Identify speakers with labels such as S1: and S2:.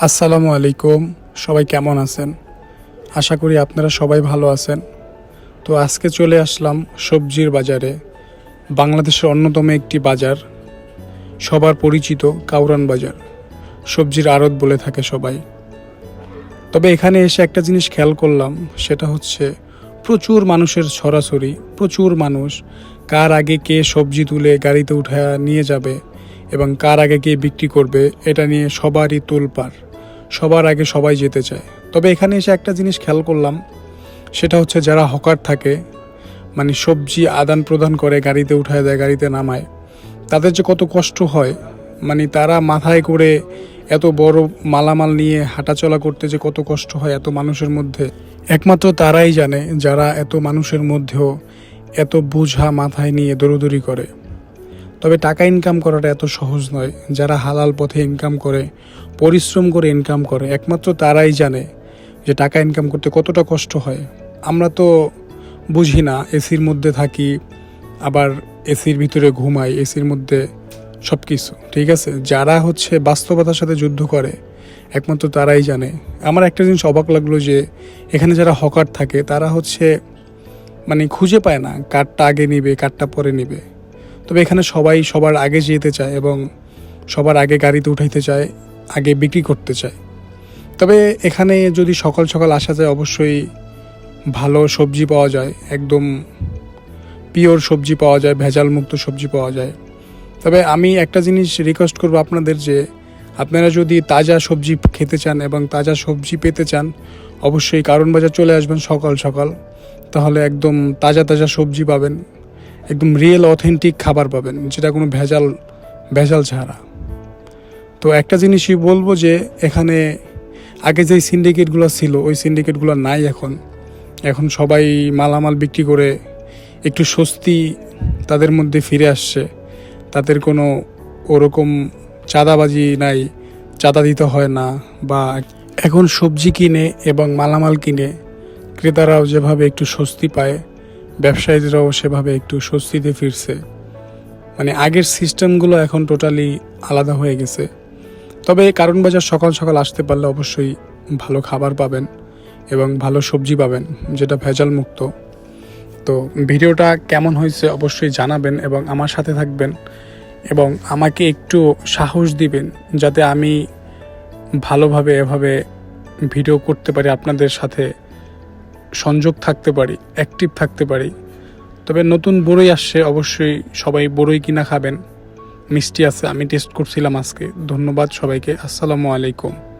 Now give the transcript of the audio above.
S1: আসসালামু আলাইকুম। সবাই কেমন আছেন? আশা করি আপনারা সবাই ভালো আছেন। তো আজকে চলে আসলাম সবজির বাজারে। বাংলাদেশের অন্যতম একটি বাজার, সবার পরিচিত কাউরান বাজার। সবজির আড়ত বলে থাকে সবাই। তবে এখানে এসে একটা জিনিস খেয়াল করলাম, সেটা হচ্ছে প্রচুর মানুষের ছড়াছড়ি, প্রচুর মানুষ কার আগে কে সবজি তুলে গাড়িতে উঠে নিয়ে যাবে এবং কার আগে কে বিক্রি করবে, এটা নিয়ে সবারই তোলপাড়। সবার আগে সবাই যেতে চায়। তবে এখানে এসে একটা জিনিস খেয়াল করলাম, সেটা হচ্ছে যারা হকার থাকে মানে সবজি আদান প্রদান করে, গাড়িতে উঠায় দেয়, গাড়িতে নামায়, তাদের যে কত কষ্ট হয় মানে তারা মাথায় করে এত বড় মালামাল নিয়ে হাঁটাচলা করতে যে কত কষ্ট হয় এত মানুষের মধ্যে। একমাত্র তারাই জানে যারা এত মানুষের মধ্যেও এত বোঝা মাথায় নিয়ে দৌড়দৌড়ি করে। তবে টাকা ইনকাম করাটা এত সহজ নয়। যারা হালাল পথে ইনকাম করে, পরিশ্রম করে ইনকাম করে, একমাত্র তারাই জানে যে টাকা ইনকাম করতে কতটা কষ্ট হয়। আমরা তো বুঝি না, এসির মধ্যে থাকি, আবার এসির ভিতরে ঘুমাই, এসির মধ্যে সব কিছু ঠিক আছে? যারা হচ্ছে বাস্তবতার সাথে যুদ্ধ করে, একমাত্র তারাই জানে। আমার একটা জিনিস অবাক লাগল যে, এখানে যারা হকার থাকে, তারা হচ্ছে মানে খুঁজে পায় না কারটা আগে নিবে কারটা পরে নিবে। তবে এখানে সবাই সবার আগে যেতে চায় এবং সবার আগে গাড়িতে উঠাইতে চায়, আগে বিক্রি করতে চায়। তবে এখানে যদি সকাল সকাল আসা যায়, অবশ্যই ভালো সবজি পাওয়া যায়, একদম পিওর সবজি পাওয়া যায় ভেজাল মুক্ত সবজি পাওয়া যায়। তবে আমি একটা জিনিস রিকোয়েস্ট করব আপনাদের যে, আপনারা যদি তাজা সবজি খেতে চান এবং তাজা সবজি পেতে চান, অবশ্যই কারণ বাজার চলে আসবেন সকাল সকাল। তাহলে একদম তাজা তাজা সবজি পাবেন। একদম রিয়েল অথেন্টিক খাবার পাবেন, যেটা কোনো ভেজাল ভেজাল ছাড়া। তো একটা জিনিসই বলব যে, এখানে আগে যেই সিন্ডিকেটগুলো ছিল, ওই সিন্ডিকেটগুলো নাই এখন। এখন সবাই মালামাল বিক্রি করে একটু স্বস্তি তাদের মধ্যে ফিরে আসছে। তাদের কোনো ওরকম চাঁদাবাজি নাই, চাঁদা দিতে হয় না, বা এখন সবজি কিনে এবং মালামাল কিনে ক্রেতারাও যেভাবে একটু স্বস্তি পায় ব্যবসায়ীদেরাও সেভাবে একটু স্বস্তিতে ফিরছে। মানে আগের সিস্টেমগুলো এখন টোটালি আলাদা হয়ে গেছে। তবে কারণ বাজার সকাল সকাল আসতে পারলে অবশ্যই ভালো খাবার পাবেন এবং ভালো সবজি পাবেন, যেটা ভেজাল মুক্ত তো ভিডিওটা কেমন হয়েছে অবশ্যই জানাবেন এবং আমার সাথে থাকবেন এবং আমাকে একটু সাহস দিবেন যাতে আমি ভালোভাবে এভাবে ভিডিও করতে পারি আপনাদের সাথে সংযোগ থাকতে পারি অ্যাক্টিভ থাকতে পারি। তবে নতুন বড়ই আসছে, অবশ্যই সবাই বড়ই কিনা খাবেন। মিষ্টি আছে, আমি টেস্ট করছিলাম আজকে। ধন্যবাদ সবাইকে, আসসালামু আলাইকুম।